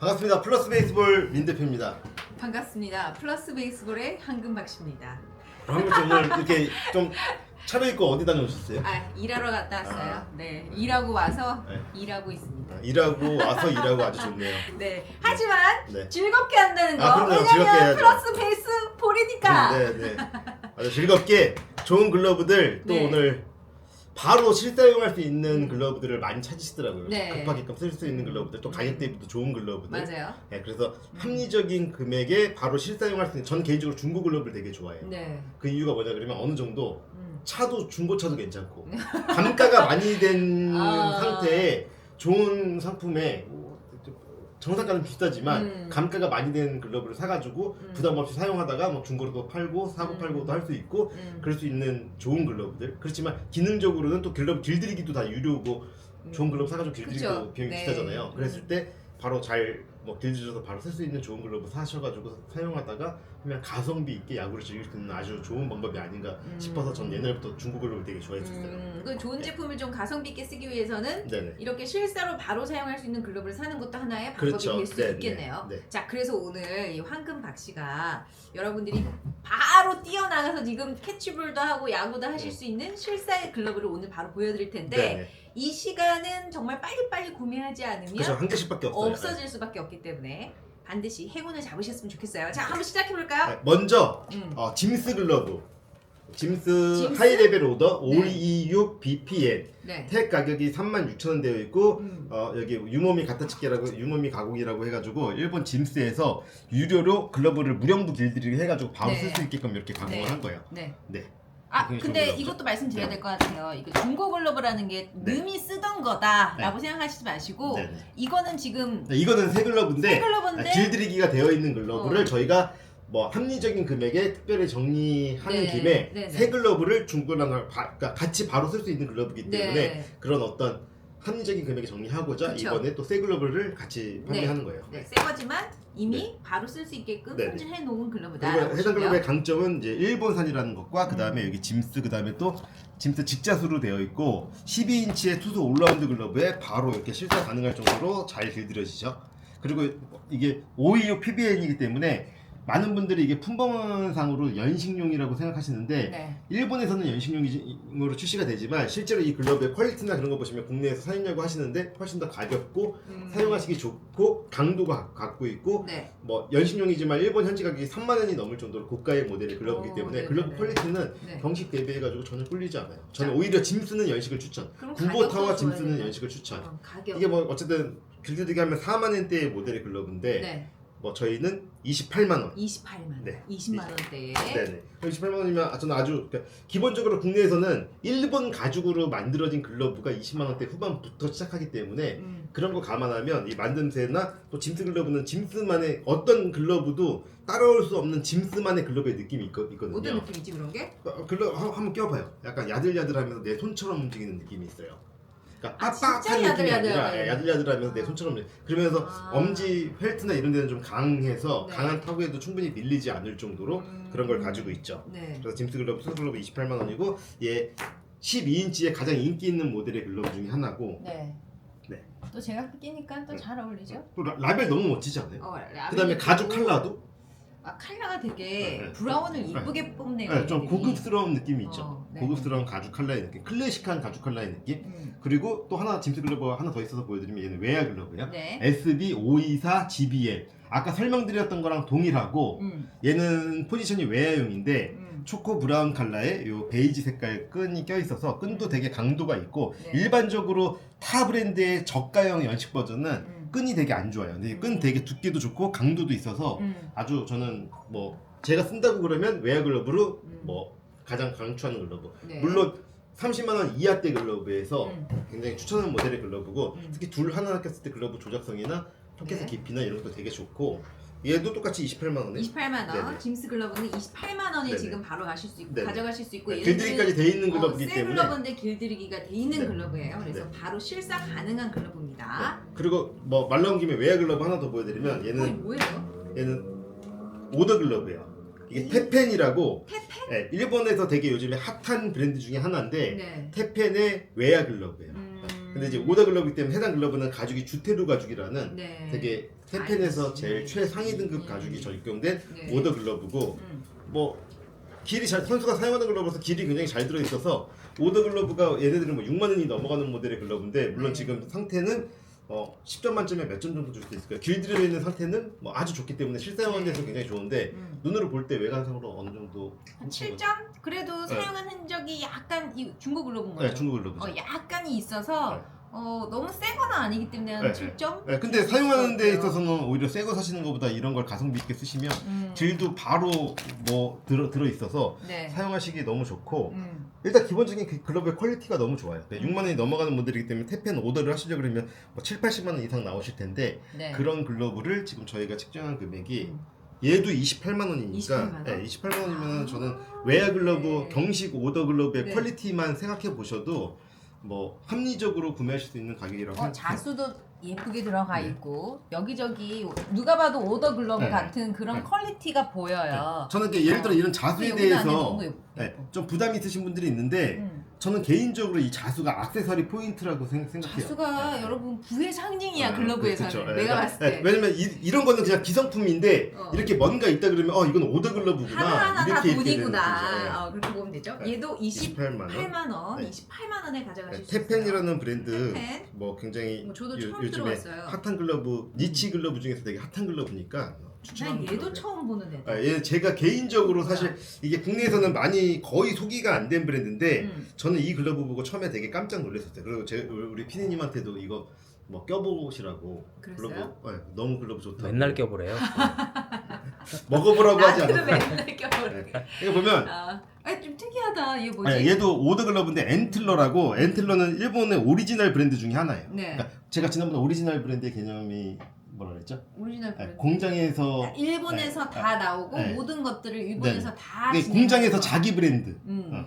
반갑습니다. 플러스 베이스볼 민 대표입니다. 반갑습니다. 플러스 베이스볼의 황금박 씨입니다. 방금 좀 오늘 이렇게 좀 차려입고 어디 다녀오셨어요? 아 일하러 갔다 왔어요. 아. 네 일하고 와서 네. 일하고 있습니다. 아, 일하고 와서 일하고 아주 좋네요. 네 하지만 네. 즐겁게 한다는 거 아, 그럼요. 즐겁게 왜냐면 해야죠. 플러스 베이스볼이니까. 네, 네. 아주 즐겁게 좋은 글러브들 또 네. 오늘 바로 실사용할 수 있는 글러브들을 많이 찾으시더라고요. 네. 급하게끔 쓸 수 있는 글러브들 또 가격 대비도 좋은 글러브들. 맞아요. 네, 그래서 합리적인 금액에 바로 실사용할 수 있는 전 개인적으로 중고 글러브를 되게 좋아해요. 네. 그 이유가 뭐냐 그러면 어느 정도 음. 차도 중고차도 괜찮고 감가가 많이 된 아. 상태에 좋은 상품에 정상가는 비싸지만 음. 감가가 많이 된 글러브를 사가지고 음. 부담 없이 사용하다가 뭐 중고로도 팔고 사고 음. 팔고도 할 수 있고 음. 그럴 수 있는 좋은 글러브들 그렇지만 기능적으로는 또 글러브 길들이기도 다 유료고 음. 좋은 글러브 사가지고 길들이고 그쵸. 비용이 네. 비싸잖아요 음. 그랬을 때 바로 잘 뭐 길들여서 바로 쓸 수 있는 좋은 글러브 사셔가지고 사용하다가 그냥 가성비 있게 야구를 즐길 수 있는 아주 좋은 방법이 아닌가 음. 싶어서 전 옛날부터 중고 글러브 되게 좋아했었어요 음, 그 좋은 제품을 좀 가성비 있게 쓰기 위해서는 네네 이렇게 실사로 바로 사용할 수 있는 글러브를 사는 것도 하나의 방법이 그렇죠. 될수 네, 있겠네요. 네, 네. 자, 그래서 오늘 이 황금 박 씨가 여러분들이 바로 뛰어나가서 지금 캐치볼도 하고 야구도 하실 네. 수 있는 실사의 글러브를 오늘 바로 보여드릴 텐데 네네 이 시간은 정말 빨리빨리 구매하지 않으면 그렇죠 한 개씩밖에 없어요 없어질 수밖에 없기 때문에 반드시 행운을 잡으셨으면 좋겠어요. 자, 한번 시작해 볼까요? 네, 먼저 음. 어, 짐스 글러브 짐스, 짐스? 하이레벨 오더 네. 526 BPN 네. 택 가격이 36,000원 되어 있고 음. 어, 여기 유모미 가타치기라고 유모미 가공이라고 해가지고 일본 짐스에서 유료로 글러브를 무령부 길들이기 해가지고 바로 네. 쓸수 있게끔 이렇게 가공을 네. 한 거예요. 네. 네. 아 근데 이것도 말씀드려야 네. 될 것 같아요. 이거 중고 글러브라는 게 네. 님이 쓰던 거다라고 생각하시지 마시고 네 네. 이거는 지금 네, 이거는 새 글러브인데 새 글러브인데 아, 길들이기가 되어 있는 글러브를 어. 저희가 뭐 합리적인 금액에 특별히 정리하는 네. 김에 네, 네. 새 글러브를 중고랑 바- 그러니까 같이 바로 쓸 수 있는 글러브이기 때문에 네. 그런 어떤 합리적인 금액에 정리하고자 그쵸. 이번에 또 새 글러브를 같이 판매하는 거예요. 네, 새 거지만 이미 바로 쓸 수 있게끔 네, 네. 손질해 놓은 글러브다라고 해당 글러브의. 강점은 이제 일본산이라는 것과 그 다음에 음. 여기 짐스 그 다음에 또 짐스 직자수로 되어 있고 12인치의 투수 올라운드 글러브에 바로 이렇게 실사 가능할 정도로 잘 길들여지죠. 그리고 이게 526 PBN이기 때문에 많은 분들이 이게 품번상으로 연식용이라고 생각하시는데 네. 일본에서는 연식용으로 출시가 되지만 실제로 이 글러브의 퀄리티나 그런 거 보시면 국내에서 사용하고 하시는데 훨씬 더 가볍고 음. 사용하시기 좋고 강도가 갖고 있고 네. 뭐 연식용이지만 일본 현지 가격이 3만 원이 넘을 정도로 고가의 모델의 글러브이기 오, 때문에 네네네. 글러브 퀄리티는 네. 경식 대비해가지고 전혀 꿀리지 않아요. 저는 자. 오히려 짐스는 연식을 추천. 구보타와 짐스는 좋아야 연식을 추천. 어. 이게 뭐 어쨌든 길들이기 하면 4만 원대의 모델의 글러브인데 네. 뭐 저희는 28만 원. 28만. 네. 20만 원대에. 네네. 28만 원이면 저는 아주 그러니까 기본적으로 국내에서는 일본 가죽으로 만들어진 글러브가 20만 원대 후반부터 시작하기 때문에 음. 그런 거 감안하면 이 만듦새나 또 짐스 글러브는 짐스만의 어떤 글러브도 따라올 수 없는 짐스만의 글러브의 느낌이 있거, 있거든요. 어떤 느낌이지 그런 게? 어, 글러브 한- 한번 껴봐요. 약간 야들야들하면서 내 손처럼 움직이는 느낌이 있어요. 그러니까 아, 진짜 느낌이 야들야들하네. 아니라 예, 야들야들하면서 내 손처럼 그러면서 아. 엄지 펠트나 이런 데는 좀 강해서 네. 강한 타구에도 충분히 밀리지 않을 정도로 음. 그런 걸 가지고 있죠. 네. 그래서 짐스 글러브, 투스 글러브 28만 원이고 얘 12인치의 가장 인기 있는 모델의 글러브 중에 하나고 네. 네. 또 제가 끼니까 또 잘 어울리죠? 또 라, 라벨 너무 멋지지 않아요? 어, 그 다음에 라벨이 가죽 컬러도 아, 컬러가 되게 네, 네. 브라운을 이쁘게 뽑네요. 네, 좀. 고급스러운 느낌이 있죠. 어, 네. 고급스러운 가죽 컬러의 느낌, 클래식한 가죽 컬러의 느낌. 음. 그리고 또 하나 짐스 글러브가 하나 더 있어서 보여드리면 얘는 웨어 글러브야. 네. SB524 GBL. 아까 설명드렸던 거랑 동일하고 음. 얘는 포지션이 웨어용인데 음. 초코 브라운 컬러의 요 베이지 색깔 끈이 껴 있어서 끈도 되게 강도가 있고 네. 일반적으로 타 브랜드의 저가형 연식 버전은 음. 끈이 되게 안 좋아요. 근데 이 끈 되게 두께도 좋고 강도도 있어서 음. 아주 저는 뭐 제가 쓴다고 그러면 웨어 글러브로 음. 뭐 가장 강추하는 글러브. 네. 물론 30만 원 이하 대 글러브에서 음. 굉장히 추천하는 모델의 글러브고 음. 특히 둘 하나 꼈을 때 글러브 조작성이나 포켓의 네. 깊이나 이런 것도 되게 좋고 얘도 똑같이 28만 원에 28만 원, 네네. 짐스 글러브는 28만 원에 네네. 지금 바로 가실 수 있고 네네. 가져가실 수 있고 길들이기까지 돼 있는 글러브이기 어, 새 때문에 글러브인데 길들이기가 돼 있는 네. 글러브예요. 그래서 네. 바로 실사 가능한 글러브입니다. 그리고 뭐 말 나온 김에 웨어 글러브 하나 더 보여드리면 거의 얘는 뭐예요? 얘는 오더 글러브예요. 이게 음. 테펜이라고 테펜? 네, 일본에서 되게 요즘에 핫한 브랜드 중에 하나인데 네. 테펜의 웨어 글러브예요. 음. 근데 이제 오더 글러브이기 때문에 해당 글러브는 가죽이 주테루 가죽이라는 네. 되게 테펜에서 알지. 제일 최상위 등급 음. 가죽이 적용된 네. 오더 글러브고 음. 뭐 길이 잘 선수가 사용하는 글러브라서 길이 굉장히 잘 들어 있어서 오더 글러브가 얘네들은 뭐 6만 원이 넘어가는 모델의 글러브인데 물론 네. 지금 상태는 어 10점 만점에 몇 점 정도 줄 수 있을 거예요. 길 들여 있는 상태는 뭐 아주 좋기 때문에 실사용하는 데서 굉장히 좋은데 음. 눈으로 볼 때 외관상으로 어느 정도 한 7점? 그래도 네. 사용한 흔적이 약간 이 중고 글러브인 네, 거죠. 중국 글러브죠. 어, 약간이 있어서 네. 어, 너무 세거나 아니기 때문에 한 네, 7점? 네, 근데 사용하는 데. 있어서는 오히려 새 거 사시는 것보다 이런 걸 가성비 있게 쓰시면 음. 질도 바로 뭐 들어 들어 있어서 네. 사용하시기 너무 좋고 음. 일단 기본적인 그 글러브의 퀄리티가 너무 좋아요. 음. 6만 원이 넘어가는 모델이기 때문에 테펜 오더를 하시려 그러면 뭐 7, 80만 원 이상 나오실 텐데 네. 그런 글러브를 지금 저희가 측정한 금액이 음. 얘도 28만 원이니까 28만 원? 네, 28만 원이면 아. 저는 외야 글러브 네. 경식 오더 글러브의 네. 퀄리티만 생각해 보셔도 뭐 합리적으로 구매하실 수 있는 가격이라고 어, 생각해요. 자수도 예쁘게 들어가 네. 있고 여기저기 누가 봐도 오더 글러브 네. 같은 그런 네. 퀄리티가 보여요. 저는 이렇게 예를 들어 이런 자수에 근데 여기는 안에 대해서 너무. 네, 좀 부담이 있으신 분들이 있는데 음. 저는 개인적으로 이 자수가 악세사리 포인트라고 생, 생각해요. 자수가 네. 여러분 부의 상징이야 아, 글러브에서는 그쵸. 네, 내가 그러니까, 봤을 때 네, 왜냐면 이, 런 거는 그냥 기성품인데 어. 이렇게 뭔가 있다 그러면 어 이건 오더 글러브구나 하나하나 다 이렇게 이렇게 되는 돈이구나 거죠. 어, 그렇게 보면 되죠 네. 얘도 28만 원. 28만 원 네. 28만 원에 가져가실 네, 수 있어요 테펜이라는 브랜드 테펜. 뭐 굉장히 뭐 저도 요- 처음 요즘에 들어봤어요 핫한 글러브 니치 글러브 중에서 되게 핫한 글러브니까 난 추천하는 얘도 글러브예요. 처음 보는 애다 아, 얘 제가 개인적으로 사실 이게 국내에서는 많이 거의 소개가 안 된 브랜드인데 음. 저는 이 글러브 보고 처음에 되게 깜짝 놀랐었어요. 그리고 제 우리 피디님한테도 이거 뭐 껴보시라고 그랬어요? 글러브 네, 너무 글러브 좋다. 맨날 껴보래요. 먹어보라고 하지 나도 않았어요. 맨날 껴버려 이거 보면 아, 아니, 좀 특이하다 얘 뭐지? 네, 얘도 오더 글러브인데 엔틀러라고 엔틀러는 일본의 오리지널 브랜드 중에 하나예요. 네 그러니까 제가 지난번에 오리지널 브랜드의 개념이 뭐라 그랬죠? 오리지널 네, 브랜드 공장에서 일본에서 네, 다 나오고 네. 모든 것들을 일본에서 다 진행하는 공장에서 거. 자기 브랜드. 음. 어.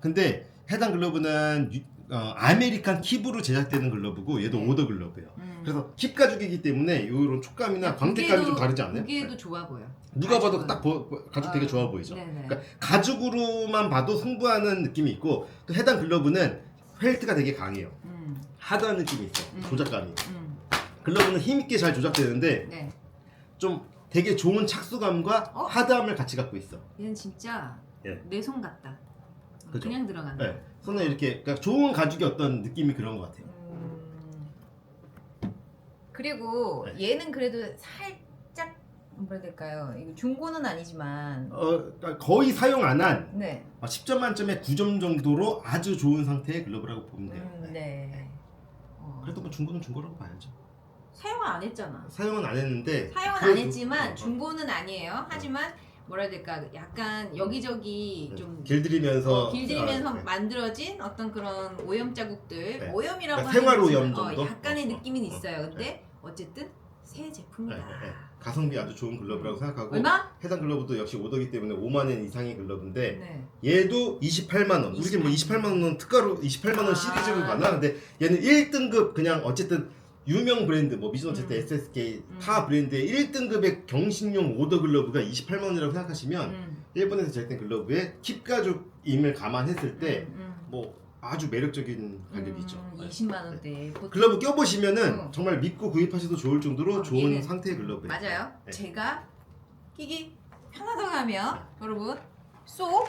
근데 해당 글러브는 유- 어, 아메리칸 킵으로 제작되는 글러브고 얘도 네. 오더 글러브예요. 음. 그래서 힙 가죽이기 때문에 이런 촉감이나 광택감이 좀 다르지 않아요? 무게도 좋아 보여 누가 봐도 가죽은. 딱 보- 가죽 되게 어, 좋아 보이죠. 네네. 그러니까 가죽으로만 봐도 승부하는 느낌이 있고 또 해당 글러브는 펠트가 되게 강해요. 음. 하드한 느낌이 있어. 음. 조작감이. 음. 글러브는 힘있게 잘 조작되는데 네 좀 되게 좋은 착수감과 어? 하드함을 같이 갖고 있어. 얘는 진짜 예. 내 손 같다 그죠? 그냥 들어간다 네. 손에 이렇게 그러니까 좋은 가죽의 어떤 느낌이 그런 것 같아요. 음. 그리고 네. 얘는 그래도 살짝 뭐라 해야 될까요? 이거 중고는 아니지만 어, 그러니까 거의 사용 안 한 네. 10점 만점에 9점 정도로 아주 좋은 상태의 글러브라고 보면 돼요. 음, 네. 어. 그래도 뭐 중고는 중고라고 봐야죠. 사용 안 했잖아. 사용은 안 했는데 사용은 안 그래도- 했지만 어, 어. 중고는 아니에요. 하지만 뭐라 해야 될까? 약간 여기저기 좀 길들이면서 어, 길들이면서 아, 네. 만들어진 어떤 그런 오염 자국들, 네. 오염이라고 그러니까 하는 생활 오염 어, 정도? 약간의 어, 어, 느낌은 어, 있어요. 어, 근데 어쨌든 새 제품이다. 네, 네, 네. 가성비 아주 좋은 글러브라고 생각하고 얼마? 해당 글러브도 역시 오더기 때문에 5만 원 이상의 글러브인데 네. 얘도 28만 원. 우리 집뭐 28만 원은 특가로 28만 원 아. 시리즈로 가나? 근데 얘는 1등급 그냥 어쨌든 유명 브랜드 뭐 미즈노체트, 음. SSK 음. 타 브랜드의 1등급의 경식용 오더 글러브가 28만 원이라고 생각하시면 음. 일본에서 제작된 글러브의 킵 가죽임을 감안했을 때 음, 뭐 아주 매력적인 가격이죠. 음, 네. 20만 원대. 보통- 글러브 껴보시면은 어. 정말 믿고 구입하셔도 좋을 정도로 어, 좋은 얘는- 상태의 글러브예요. 맞아요. 네. 제가 끼기 편하다고 하면 여러분 쏘,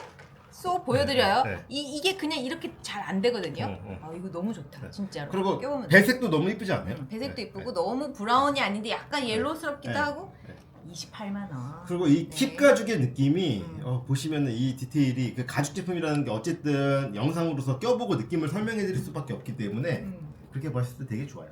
쏘 보여드려요. 네, 네. 이 이게 그냥 이렇게 잘 안 되거든요. 어, 어. 아 이거 너무 좋다, 네. 진짜로. 그리고 껴보면 배색도 너무 이쁘지 않아요? 음, 배색도 네, 이쁘고 네. 너무 브라운이 아닌데 약간 옐로스럽기도 네. 하고 네. 28만 원. 그리고 이 네. 킵 가죽의 느낌이 음. 어, 보시면은 이 디테일이 그 가죽 제품이라는 게 어쨌든 영상으로서 껴보고 느낌을 설명해 드릴 수밖에 없기 때문에 음, 그렇게 봤을 때 되게 좋아요.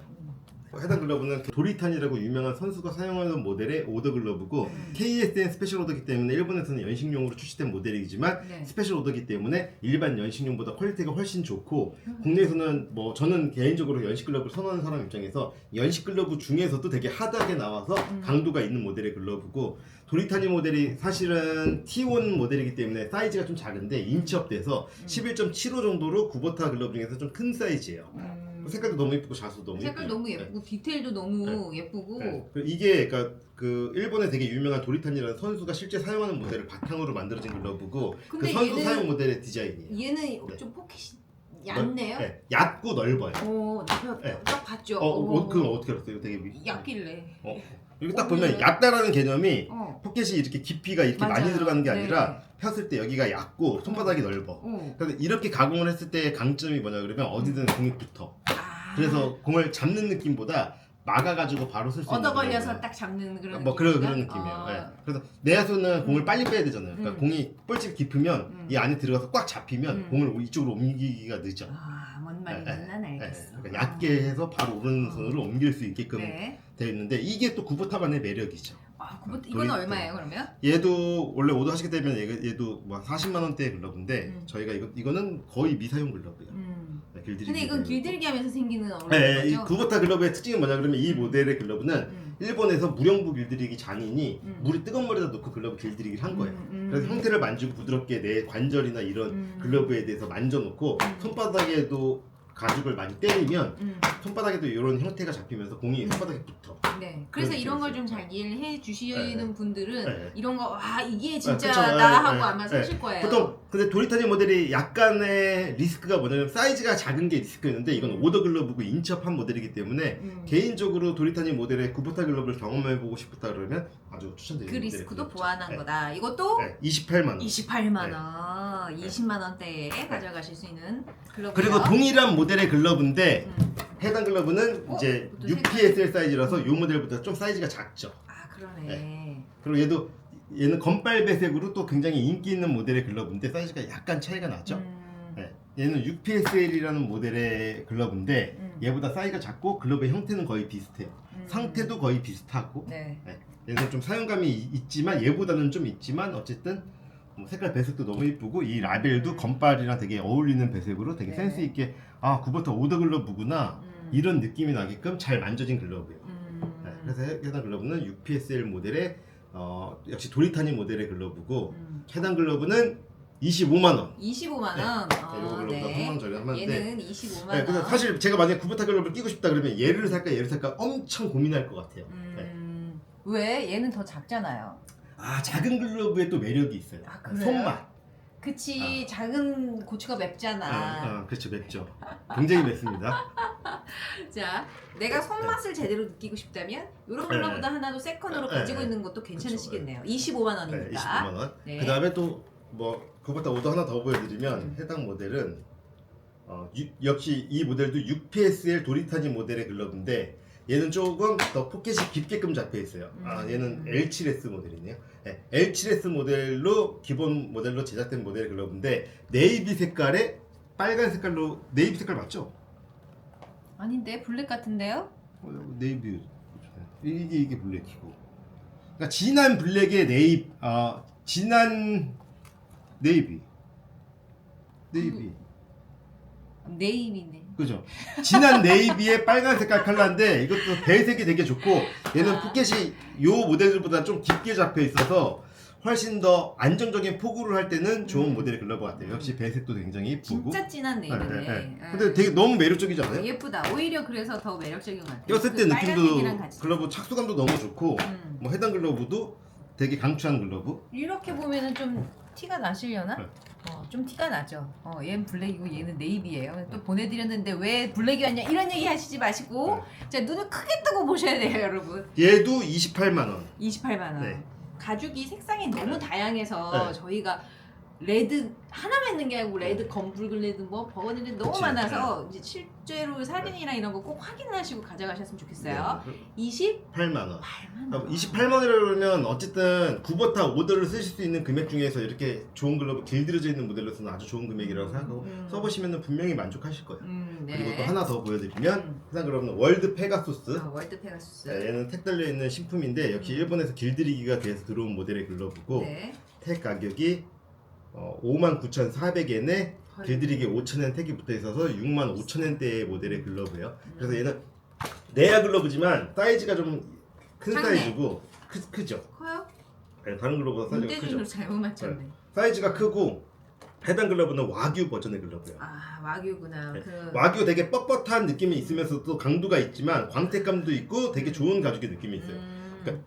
음. 해당 글러브는 도리탄이라고 유명한 선수가 사용하는 모델의 오더 글러브고 음. KSN 스페셜 오더기 때문에 일본에서는 연식용으로 출시된 모델이지만 네. 스페셜 오더기 때문에 일반 연식용보다 퀄리티가 훨씬 좋고 음. 국내에서는 뭐 저는 개인적으로 연식 글러브를 선호하는 사람 입장에서 연식 글러브 중에서도 되게 하드하게 나와서 음. 강도가 있는 모델의 글러브고 도리타니 모델이 사실은 T1 모델이기 때문에 사이즈가 좀 작은데 인치업 돼서 음. 11.75 정도로 구보타 글러브 중에서 좀 큰 사이즈예요. 음. 색깔도 너무 예쁘고 자수도 너무 색깔 예쁘고. 너무 예쁘고 디테일도 너무 예쁘고 네. 그 이게 그러니까 그 일본에 되게 유명한 도리탄이라는 선수가 실제 사용하는 모델을 바탕으로 만들어진 글러브고 그 근데 선수 얘는- 사용 모델의 디자인이에요. 얘는 좀 포켓이 얇네요. 네, 얕고 넓어요. 오, 나, 네. 딱 봤죠. 어, 오. 어, 그거 어떻게 알았어요? 되게 위... 얇길래. 어, 여기 딱 어, 보면 네. 얕다라는 개념이 어. 포켓이 이렇게 깊이가 이렇게 많이 맞아요. 들어가는 게 네. 아니라 폈을 때 여기가 얕고 손바닥이 넓어. 어. 그래서 이렇게 가공을 했을 때 강점이 뭐냐 그러면 어디든 공이 붙어. 아. 그래서 공을 잡는 느낌보다 막아가지고 바로 쓸 수 있는. 얻어 걸려서 거예요. 딱 잡는 그런 뭐 그런 느낌인가? 그런 느낌이에요. 아. 예. 그래서 내 야수는 공을 음. 빨리 빼야 되잖아요. 그러니까 음. 공이 볼집 깊으면 음. 이 안에 들어가서 꽉 잡히면 음. 공을 이쪽으로 옮기기가 늦죠. 아, 뭔 말인지 예, 난 예, 알겠어. 그러니까 얕게 해서 바로 오른손으로 옮길 수 있게끔 네. 되어 있는데 이게 또 구보타반의 매력이죠. 아, 그거 도리- 이거는 얼마예요, 그러면? 얘도 원래 오더 하시게 되면 얘- 얘도 뭐 40만 원대 글러브인데 음. 저희가 이거 이거는 거의 미사용 글러브예요. 음. 네, 길들이기. 근데 이건 글러브. 길들이기 하면서 생기는 어려운 네, 이 거죠? 구보타 글러브의 특징이 뭐냐 그러면 이 음. 모델의 글러브는 음. 일본에서 무령부 길들이기 장인이 음. 물이 뜨거운 물에다 넣고 글러브 길들이기를 한 거예요. 음, 음. 그래서 형태를 만지고 부드럽게 내 관절이나 이런 음. 글러브에 대해서 만져놓고 음. 손바닥에도 가죽을 많이 때리면 음. 손바닥에도 이런 형태가 잡히면서 공이 음. 손바닥에 붙어. 네. 그래서 그런 이런 걸 좀 잘 이해해 주시는 네. 분들은 네. 이런 거 와 이게 진짜 그쵸. 네, 나 하고 네. 아마 네. 사실 거예요. 보통 근데 도리타니 모델이 약간의 리스크가 뭐냐면 사이즈가 작은 게 리스크였는데 이건 음. 오더 글러브고 인접한 모델이기 때문에 음. 개인적으로 도리타니 모델의 구보타 글러브를 경험해보고 싶다 그러면 아주 추천드립니다. 그 리스크도 보완한 네. 거다. 이것도 네, 28만 원. 28만 원, 20만 원대에 가져가실 수 있는 글러브. 그리고 동일한 모델의 글러브인데 음. 해당 글러브는 어? 이제 UPSL 사이즈라서 이 모델보다 좀 사이즈가 작죠. 아 그러네. 그리고 얘도 얘는 건빨 배색으로 또 굉장히 인기 있는 모델의 글러브인데 사이즈가 약간 차이가 나죠. 음. 네. 얘는 UPSL이라는 모델의 글러브인데 음. 얘보다 사이즈가 작고 글러브의 형태는 거의 비슷해요. 음. 상태도 거의 비슷하고 네. 얘는 좀 사용감이 이- 있지만 얘보다는 좀 있지만 어쨌든 뭐 색깔 배색도 너무 이쁘고 이 라벨도 음. 건빨이랑 되게 어울리는 배색으로 되게 네. 센스 있게 아 구버터 오더 글러브구나 음. 이런 느낌이 나게끔 잘 만져진 글러브예요. 음. 네, 그래서 해- 해당 글러브는 UPSL 모델의 어, 역시 도리타니 모델의 글러브고 음. 해당 글러브는 25만 원. 25만 원. 네. 아, 이거 글러브가 네. 3만 원 저렴 한데. 얘는 25만 네, 근데 원. 사실 제가 만약에 구버타 글러브를 끼고 싶다 그러면 얘를 살까 얘를 살까 엄청 고민할 것 같아요. 네. 음. 왜? 얘는 더 작잖아요. 아 작은 글러브에 또 매력이 있어요. 아, 그래요? 손맛. 그치 작은 고추가 맵잖아. 아, 아, 그렇죠 맵죠. 굉장히 맵습니다. 자, 내가 손맛을 제대로 느끼고 싶다면 이런 글러브도 하나도 세컨으로 네, 가지고 네. 있는 것도 괜찮으시겠네요. 25만 네, 원이니까. 25만 원. 네. 그 다음에 또 뭐 그보다 오더 하나 더 보여드리면 음. 해당 모델은 어, 유- 역시 이 모델도 UPSL 도리타니 모델의 글러브인데 얘는 조금 더 포켓이 깊게끔 잡혀 있어요. 아 음. 얘는 L7S 모델이네요. 네, L7S 모델로 기본 모델로 제작된 모델의 글러브인데 네이비 색깔에 빨간 색깔로 네이비 색깔 맞죠? 아닌데 블랙 같은데요? 어, 네이비 이게 이게 블랙이고 그러니까 진한 블랙의 네이 아 진한 네이비 네이비 네임이네. 그죠 진한 네이비의 빨간 색깔 컬러인데 이것도 배색이 되게 좋고 얘는 아. 포켓이 요 모델들보다 좀 깊게 잡혀 있어서 훨씬 더 안정적인 포구를 할 때는 좋은 음. 모델의 글러브 같아요 역시 배색도 굉장히 이쁘고 진짜 진한 네, 네임이네. 네, 네. 아. 근데 되게 너무 매력적이지 않아요? 예쁘다. 오히려 그래서 더 매력적인 것 같아요. 꼈을 때그 빨간색이랑 느낌도 같이. 글러브 착수감도 너무 좋고 음. 뭐 해당 글러브도 되게 강추한 글러브 이렇게 보면은 좀 티가 나시려나? 네. 어, 좀 티가 나죠. 어, 얘는 블랙이고 얘는 네이비예요. 또 보내드렸는데 왜 블랙이 왔냐 이런 얘기 하시지 마시고 자 눈을 크게 뜨고 보셔야 돼요, 여러분. 얘도 28만 원 28만 원. 네. 가죽이 색상이 너무 다양해서 네. 저희가 레드 하나만 있는 게 아니고 레드, 검 붉은 레드, 뭐 버거니들 너무 그치. 많아서 이제 실제로 사진이랑 이런 거 꼭 확인하시고 가져가셨으면 좋겠어요. 네. 28만 8만 원 원. 28만 원이라면 어쨌든 구버타 오더를 쓰실 수 있는 금액 중에서 이렇게 좋은 글러브 길들여져 있는 모델로서는 아주 좋은 금액이라고 생각하고 음. 써보시면 분명히 만족하실 거예요 음, 네. 그리고 또 하나 더 보여드리면 음. 해당 글러브는 월드 페가소스 아, 월드 페가수스. 네, 얘는 택 달려 있는 신품인데 역시 음. 일본에서 길들이기가 돼서 들어온 모델의 글러브고 네. 택 가격이 어, 59,400엔에 길들이기 5,000엔 택이 붙어 있어서 65,000엔대의 모델의 글러브예요. 그래서 얘는 내야 글러브지만 사이즈가 좀 큰 작네. 사이즈고 크, 크죠. 커요? 네, 다른 글러브보다 사이즈가 문대중으로 크죠. 잘못 맞췄네. 사이즈가 크고 해당 글러브는 와규 버전의 글러브예요. 아 와규구나. 네. 그 와규 되게 뻣뻣한 느낌이 있으면서도 강도가 있지만 광택감도 있고 되게 좋은 가죽의 느낌이 있어요. 음, 그러니까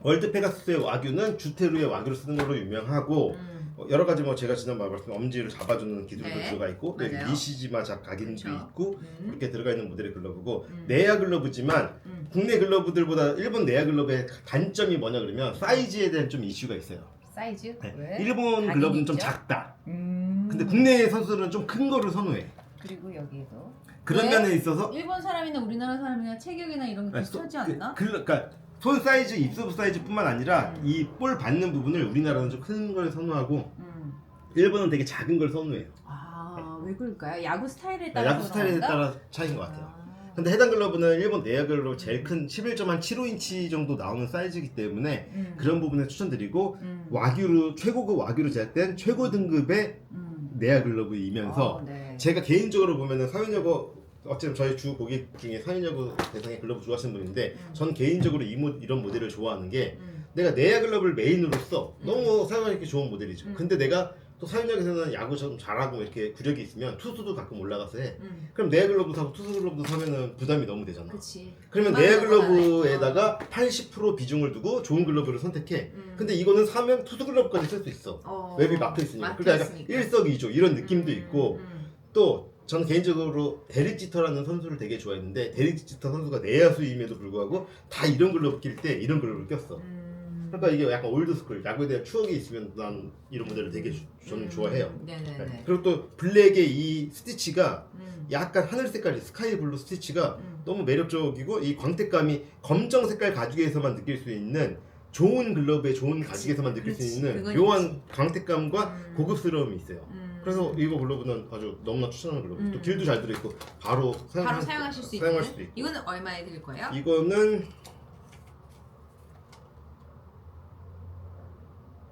월드 페가수스의 와규는 주테루의 와규를 쓰는 걸로 유명하고 음, 어, 여러 가지 뭐 제가 지난번에 말씀 엄지를 잡아주는 기술도 네. 들어가 있고 또 맞아요. 미시지마 각인도 그렇죠. 있고 음. 이렇게 들어가 있는 모델의 글러브고 음. 내야 글러브지만 음. 국내 글러브들보다 일본 내야 글러브의 단점이 뭐냐 그러면 사이즈에 대한 좀 이슈가 있어요. 사이즈? 네. 왜? 일본 글러브는 좀 있죠? 작다. 음. 근데 국내 선수들은 좀 큰 거를 선호해. 그리고 여기도 그런 왜? 면에 있어서 일본 사람이나 우리나라 사람이나 체격이나 이런 게 아니, 비슷하지 소- 그- 않나? 그, 그러니까 손 사이즈, 입술 사이즈뿐만 아니라 음. 이 볼 받는 부분을 우리나라는 좀 큰 걸 선호하고 음. 일본은 되게 작은 걸 선호해요. 아, 왜 그럴까요? 야구 스타일에 네, 따라서 야구 스타일에? 따라 차이인 것 같아요. 아. 근데 해당 글러브는 일본 내야 글러브 제일 큰 11.75인치 정도 나오는 사이즈이기 때문에 음. 그런 부분에 추천드리고 음. 와규로 최고급 와규로 제작된 최고 등급의 음. 내야 글러브이면서 어, 네. 제가 개인적으로 보면은 사윤여고 어쨌든 저희 주 고객 중에 사윤여고 대상의 글러브 좋아하시는 분인데 음. 전 개인적으로 이 모, 이런 모델을 좋아하는 게 음. 내가 내야 글러브를 메인으로 써 음. 너무 사용하기 좋은 모델이죠. 음. 근데 내가 또 사윤여에서는 야구 좀 잘하고 이렇게 구력이 있으면 투수도 가끔 올라가서 해. 음. 그럼 내야 글러브 사고 투수 글러브도 사면은 부담이 너무 되잖아. 그치. 그러면 내야. 글러브에다가 80% 비중을 두고 좋은 글러브를 선택해. 음. 근데 이거는 사면 투수 글러브까지 쓸 수 있어. 어. 웹이 막혀 있으니까. 막혀 그러니까 있으니까. 일석이조 이런 느낌도 음, 있고 음. 또 저는 개인적으로 데릭 지터라는 선수를 되게 좋아했는데 데릭 지터 선수가 내야수임에도 불구하고 다 이런 글러브 낄때 이런 글러브를 꼈어. 음. 그러니까 이게 약간 올드스쿨 야구에 대한 추억이 있으면 난 이런 모델을 되게 주- 저는 음. 좋아해요. 네네네. 네. 그리고 또 블랙의 이 스티치가 음. 약간 하늘 색깔이 스카이 블루 스티치가 음. 너무 매력적이고 이 광택감이 검정 색깔 가죽에서만 느낄 수 있는 좋은 글러브의 좋은 그치. 가죽에서만 느낄 그치. 수 있는 묘한 광택감과 음. 고급스러움이 있어요. 음. 그래서 이거 글러브는 아주 너무나 추천하는 글러브. 음. 또 길도 잘 들어있고 바로 사용 바로 사용하실 수 있는. 사용할 수도 있고. 이거는 얼마에 드릴 거예요? 이거는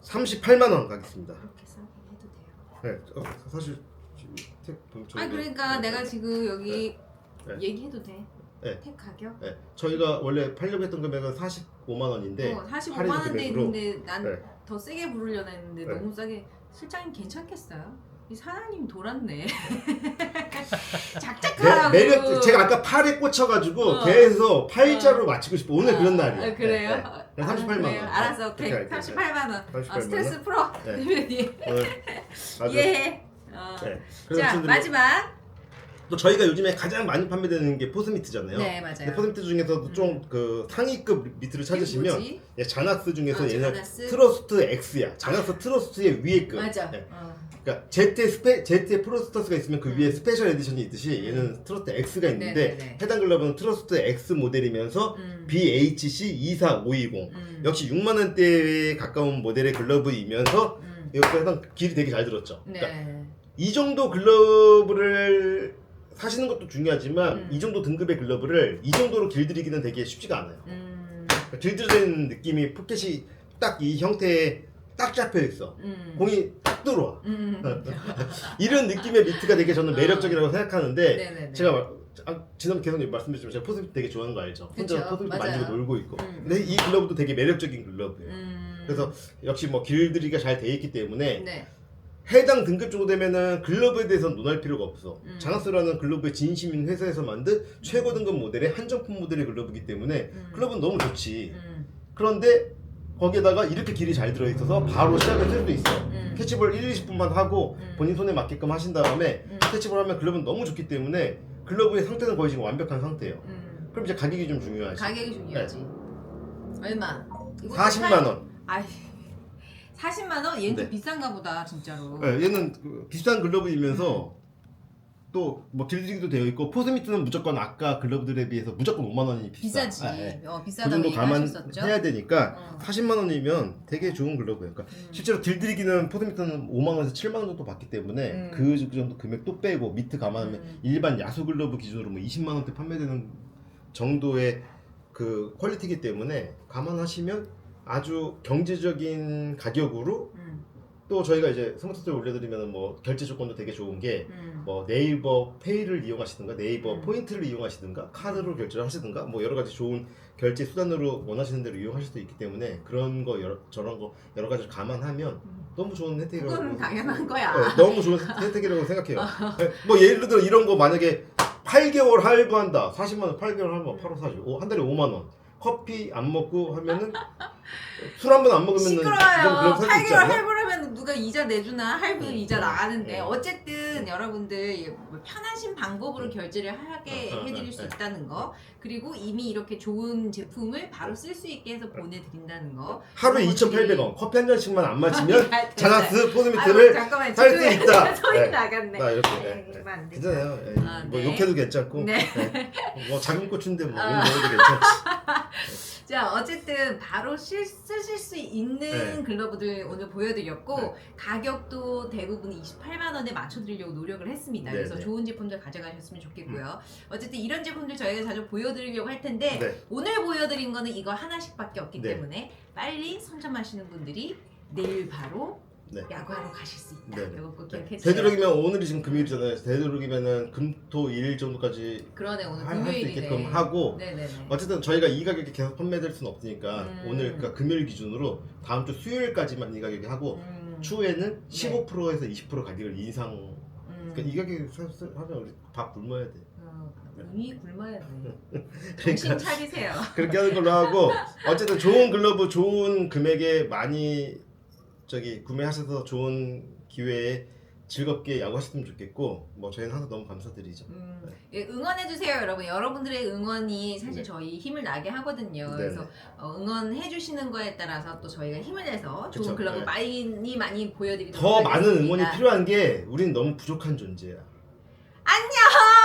38만 원 가겠습니다. 그렇게 싸게 해도 돼요. 네, 어, 사실 지금 택 본- 아 그러니까 네, 내가 지금 여기 네. 얘기해도 돼. 네. 택 가격? 네, 저희가 원래 팔려고 했던 금액은 45만 원인데 어, 45만 할인 원대 금액으로 있는데 난 네. 더 세게 부르려나 했는데 네. 너무 싸게 실장님 괜찮겠어요? 이 사장님 돌았네. 작작하라고. 매, 매력 제가 아까 팔에 꽂혀가지고 어. 계속 팔자로 맞추고 싶어 오늘 그런 날이에요. 아, 그래요? 네, 네. 38만 원. 그래요? 알았어. 오케이. 그렇게 할게요. 38만 원. 38만 아, 원. 스트레스 풀어. 네. 오늘 아주 예. 어. 네. 자 마지막. 또 저희가 요즘에 가장 많이 판매되는 게 포스미트잖아요. 네 근데 맞아요. 포스미트 중에서도 음. 좀그 상위급 미트를 찾으시면 뭐지? 예, 자낙스 중에서 아, 얘는 자나스? 트러스트 X야. 자낙스 트러스트의 위에 급. 맞아. 네. 어. 그러니까 Z 스페 Z 프로스터스가 있으면 그 음. 위에 스페셜 에디션이 있듯이 얘는 트러스트 X가 있는데 네네네. 해당 글러브는 트러스트 X 모델이면서 음. BHC 24520 음. 역시 6만 원대에 가까운 모델의 글러브이면서 음. 이것도 해당 길이 되게 잘 들었죠. 네. 그러니까 이 정도 글러브를 사시는 것도 중요하지만 음. 이 정도 등급의 글러브를 이 정도로 길들이기는 되게 쉽지가 않아요. 음. 그러니까 길들이는 느낌이 포켓이 딱 이 형태에 딱 잡혀 있어. 음. 공이 딱 들어와. 음. 이런 느낌의 미트가 되게 저는 매력적이라고 생각하는데 네네네. 제가 말- 아, 지난번 계속 말씀드렸지만 제가 포스미트 되게 좋아하는 거 알죠? 혼자 그쵸, 포스미트 맞아요. 만지고 놀고 있고 음. 근데 이 글러브도 되게 매력적인 글러브예요 음. 그래서 역시 뭐 길들이기가 잘 돼 있기 때문에 네. 해당 등급 정도 되면은 글러브에 대해서 논할 필요가 없어 음. 자나스라는 글러브의 진심인 회사에서 만든 최고 등급 모델의 한정품 모델의 글러브이기 때문에 음. 글러브는 너무 좋지 음. 그런데 거기에다가 이렇게 길이 잘 들어있어서 바로 시작을 쓸수 있어 음. 캐치볼 1, 20분만 하고 음. 본인 손에 맞게끔 하신 다음에 음. 캐치볼 하면 글러브는 너무 좋기 때문에 글러브의 상태는 거의 지금 완벽한 상태예요. 음. 그럼 이제 가격이 좀 중요하지. 가격이 중요하지. 얼마? 이것도 40만 팔- 원. 아이. 40만 원? 얘는 좀 네. 비싼가 보다 진짜로. 네, 얘는 그 비싼 글러브이면서 또 뭐 길들이기도 되어 있고 포스미트는 무조건 아까 글러브들에 비해서 무조건 5만 원이 비싸. 비싸지. 아, 네. 어, 그 비싸다고 정도 얘기하셨었죠. 감안해야 되니까 어. 40만 원이면 되게 좋은 글러브예요. 그러니까 음. 실제로 길들이기는 포스미트는 5만 원에서 7만 원 정도 받기 때문에 음. 그 정도 금액 또 빼고 미트 감안하면 음. 일반 야수 글러브 기준으로 뭐 20만 원대 판매되는 정도의 그 퀄리티이기 때문에 감안하시면 아주 경제적인 가격으로 음. 또 저희가 이제 스마트스토어 올려드리면 뭐 결제 조건도 되게 좋은 게 음. 뭐 네이버 페이를 이용하시든가 네이버 음. 포인트를 이용하시든가 카드로 결제를 하시든가 뭐 여러 가지 좋은 결제 수단으로 원하시는 대로 이용하실 수 있기 때문에 그런 거 여러, 저런 거 여러 가지를 감안하면 음. 너무 좋은 혜택이라고 그건 당연한 거야. 네, 너무 좋은 혜택이라고 생각해요. 네, 뭐 예를 들어 이런 거 만약에 8개월 할부한다. 40만 원 8개월 할부 8호 사지. 오, 한 달에 5만 원. 커피 안 먹고 하면은 술 한 번 안 먹으면은 시끄러워요. 살수 있지 8개월 않나? 할부라면 뭐 누가 이자 내주나 할부 음, 이자 음, 나가는데 음. 어쨌든 여러분들 뭐 편하신 방법으로 결제를 하게 어, 어, 해드릴 어, 수 네. 있다는 거 그리고 이미 이렇게 좋은 제품을 바로 쓸 수 있게 해서 보내드린다는 거 하루에 그런 것들이- 2,800원. 커피 한 잔씩만 안 마시면 아, 자나스 포스미트를 잠깐만 살수. 있다. 소리 네. 나갔네 나 이렇게. 네, 네, 네. 괜찮아요. 예. 아, 뭐 네. 욕해도 괜찮고. 네. 네. 뭐 작은 고추인데 뭐 아. 이런 거 해도 괜찮지. 자 어쨌든 바로 실, 쓰실 수 있는 네. 글러브들 오늘 보여드렸고 네. 가격도 대부분 28만 원에 맞춰드리려고 노력을 했습니다. 네, 그래서 네. 좋은 제품들 가져가셨으면 좋겠고요. 어쨌든 이런 제품들 저희가 자주 보여드리려고 할 텐데 네. 오늘 보여드린 거는 이거 하나씩밖에 없기 네. 때문에 빨리 선점하시는 분들이 내일 바로 네. 야구하러 가실 수 있다. 네, 네. 이거 꼭 기억해 주세요. 되도록이면 오늘이 지금 금요일이잖아요. 되도록이면은 금토 일 정도까지 그러네 오늘 할 수 금요일이네. 있게끔 하고 네네네. 어쨌든 저희가 이 가격에 계속 판매될 수는 없으니까 음. 오늘 그러니까 금요일 기준으로 다음 주 수요일까지만 이 가격에 하고 음, 추후에는 15%에서 20% 가격을 인상. 음, 그러니까 이 가격에 사- 사- 하면 우리 밥 굶어야 돼. 어, 이미 굶어야 돼. 그러니까 정신 차리세요. 그렇게 하는 걸로 하고 어쨌든 좋은 글러브 좋은 금액에 많이 저기 구매하셔서 좋은 기회에 즐겁게 야구하셨으면 좋겠고 뭐 저희는 항상 너무 감사드리죠. 음, 예, 응원해주세요, 여러분. 여러분들의 응원이 사실 네. 저희 힘을 나게 하거든요. 네, 그래서 어, 응원해주시는 거에 따라서 또 저희가 힘을 내서 좋은 그쵸, 글러브 네. 많이 많이 보여드리도록 더 많은 하겠습니다. 응원이 필요한 게 우리는 너무 부족한 존재야. 안녕!